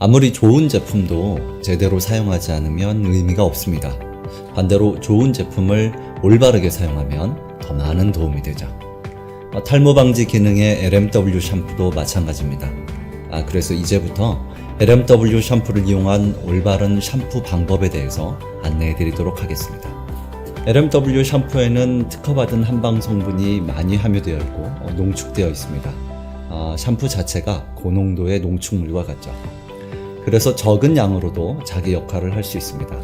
아무리 좋은 제품도 제대로 사용하지 않으면 의미가 없습니다. 반대로 좋은 제품을 올바르게 사용하면 더 많은 도움이 되죠. 어, 탈모 방지 기능의 LMW 샴푸도 마찬가지입니다. 아, 그래서 이제부터 LMW 샴푸를 이용한 올바른 샴푸 방법에 대해서 안내해 드리도록 하겠습니다. LMW 샴푸에는 특허받은 한방 성분이 많이 함유되어 있고 어, 농축되어 있습니다. 아, 샴푸 자체가 고농도의 농축물과 같죠. 그래서 적은 양으로도 자기 역할을 할 수 있습니다.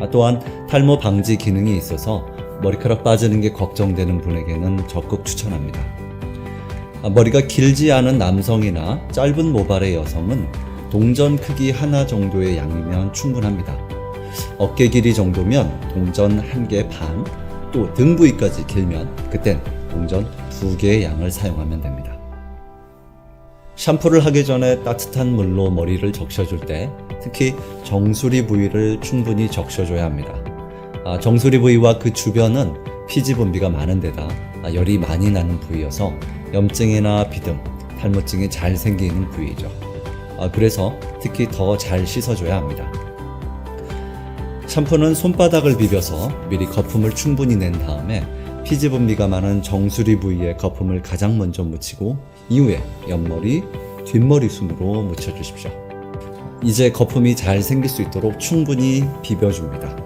아, 또한 탈모 방지 기능이 있어서 머리카락 빠지는 게 걱정되는 분에게는 적극 추천합니다. 아, 머리가 길지 않은 남성이나 짧은 모발의 여성은 동전 크기 하나 정도의 양이면 충분합니다. 어깨 길이 정도면 동전 한 개 반, 또 등 부위까지 길면 그땐 동전 두 개의 양을 사용하면 됩니다. 샴푸를 하기 전에 따뜻한 물로 머리를 적셔줄 때 특히 정수리 부위를 충분히 적셔줘야 합니다. 아, 정수리 부위와 그 주변은 피지 분비가 많은 데다 아, 열이 많이 나는 부위여서 염증이나 비듬, 탈모증이 잘 생기는 부위죠. 아, 그래서 특히 더 잘 씻어줘야 합니다. 샴푸는 손바닥을 비벼서 미리 거품을 충분히 낸 다음에 피지 분비가 많은 정수리 부위에 거품을 가장 먼저 묻히고 이후에 옆머리, 뒷머리 순으로 묻혀주십시오. 이제 거품이 잘 생길 수 있도록 충분히 비벼줍니다.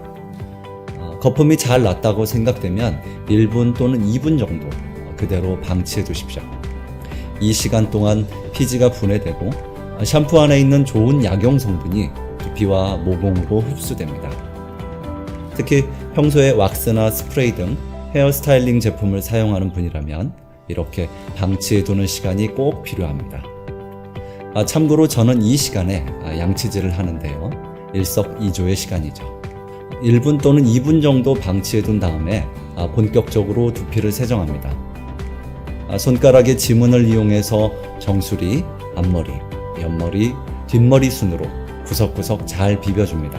어, 거품이 잘 났다고 생각되면 1분 또는 2분 정도 그대로 방치해 두십시오. 이 시간 동안 피지가 분해되고 어, 샴푸 안에 있는 좋은 약용 성분이 두피와 모공으로 흡수됩니다. 특히 평소에 왁스나 스프레이 등 헤어 스타일링 제품을 사용하는 분이라면 이렇게 방치해 두는 시간이 꼭 필요합니다. 아, 참고로 저는 이 시간에 아, 양치질을 하는데요. 일석이조의 시간이죠. 1분 또는 2분 정도 방치해 둔 다음에 아, 본격적으로 두피를 세정합니다. 아, 손가락의 지문을 이용해서 정수리, 앞머리, 옆머리, 뒷머리 순으로 구석구석 잘 비벼줍니다.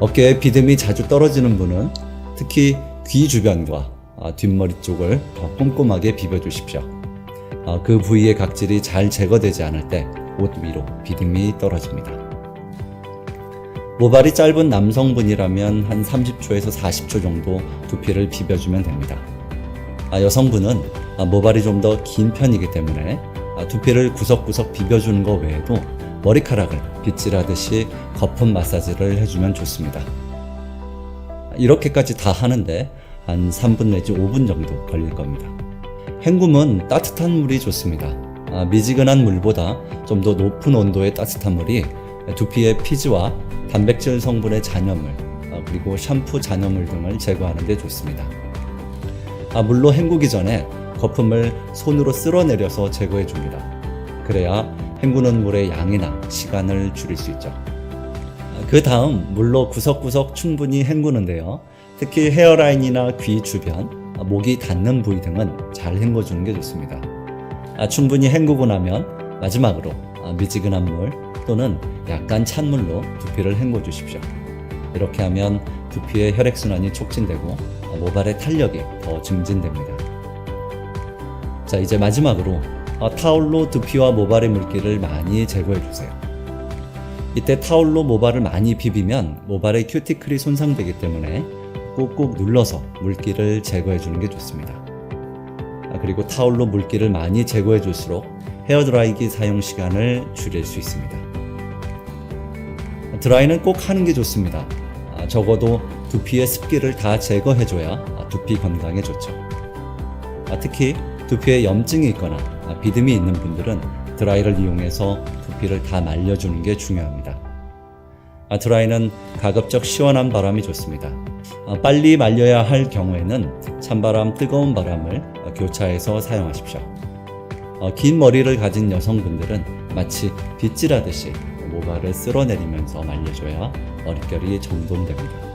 어깨에 비듬이 자주 떨어지는 분은 특히 귀 주변과 아, 뒷머리 쪽을 더 꼼꼼하게 비벼주십시오. 아, 그 부위의 각질이 잘 제거되지 않을 때 옷 위로 비듬이 떨어집니다. 모발이 짧은 남성분이라면 한 30초에서 40초 정도 두피를 비벼주면 됩니다. 아, 여성분은 아, 모발이 좀 더 긴 편이기 때문에 아, 두피를 구석구석 비벼주는 것 외에도 머리카락을 빗질하듯이 거품 마사지를 해주면 좋습니다. 이렇게까지 다 하는데 한 3분 내지 5분 정도 걸릴 겁니다. 헹굼은 따뜻한 물이 좋습니다. 아, 미지근한 물보다 좀 더 높은 온도의 따뜻한 물이 두피의 피지와 단백질 성분의 잔여물, 아, 그리고 샴푸 잔여물 등을 제거하는 데 좋습니다. 아, 물로 헹구기 전에 거품을 손으로 쓸어내려서 제거해 줍니다. 그래야 헹구는 물의 양이나 시간을 줄일 수 있죠. 그 다음 물로 구석구석 충분히 헹구는데요. 특히 헤어라인이나 귀 주변, 목이 닿는 부위 등은 잘 헹궈주는 게 좋습니다. 아, 충분히 헹구고 나면 마지막으로 아, 미지근한 물 또는 약간 찬 물로 두피를 헹궈 주십시오. 이렇게 하면 두피의 혈액순환이 촉진되고 아, 모발의 탄력이 더 증진됩니다. 자, 이제 마지막으로 아, 타올로 두피와 모발의 물기를 많이 제거해 주세요. 이때 타올로 모발을 많이 비비면 모발의 큐티클이 손상되기 때문에 꾹꾹 눌러서 물기를 제거해 주는 게 좋습니다. 아, 그리고 타올로 물기를 많이 제거해 줄수록 헤어드라이기 사용 시간을 줄일 수 있습니다. 드라이는 꼭 하는 게 좋습니다. 아, 적어도 두피의 습기를 다 제거해 줘야 두피 건강에 좋죠. 아, 특히 두피에 염증이 있거나 아, 비듬이 있는 분들은 드라이를 이용해서 두피를 다 말려주는 게 중요합니다. 아, 드라이는 가급적 시원한 바람이 좋습니다. 아, 빨리 말려야 할 경우에는 찬바람, 뜨거운 바람을 아, 교차해서 사용하십시오. 어, 긴 머리를 가진 여성분들은 마치 빗질하듯이 모발을 쓸어내리면서 말려줘야 머릿결이 정돈됩니다.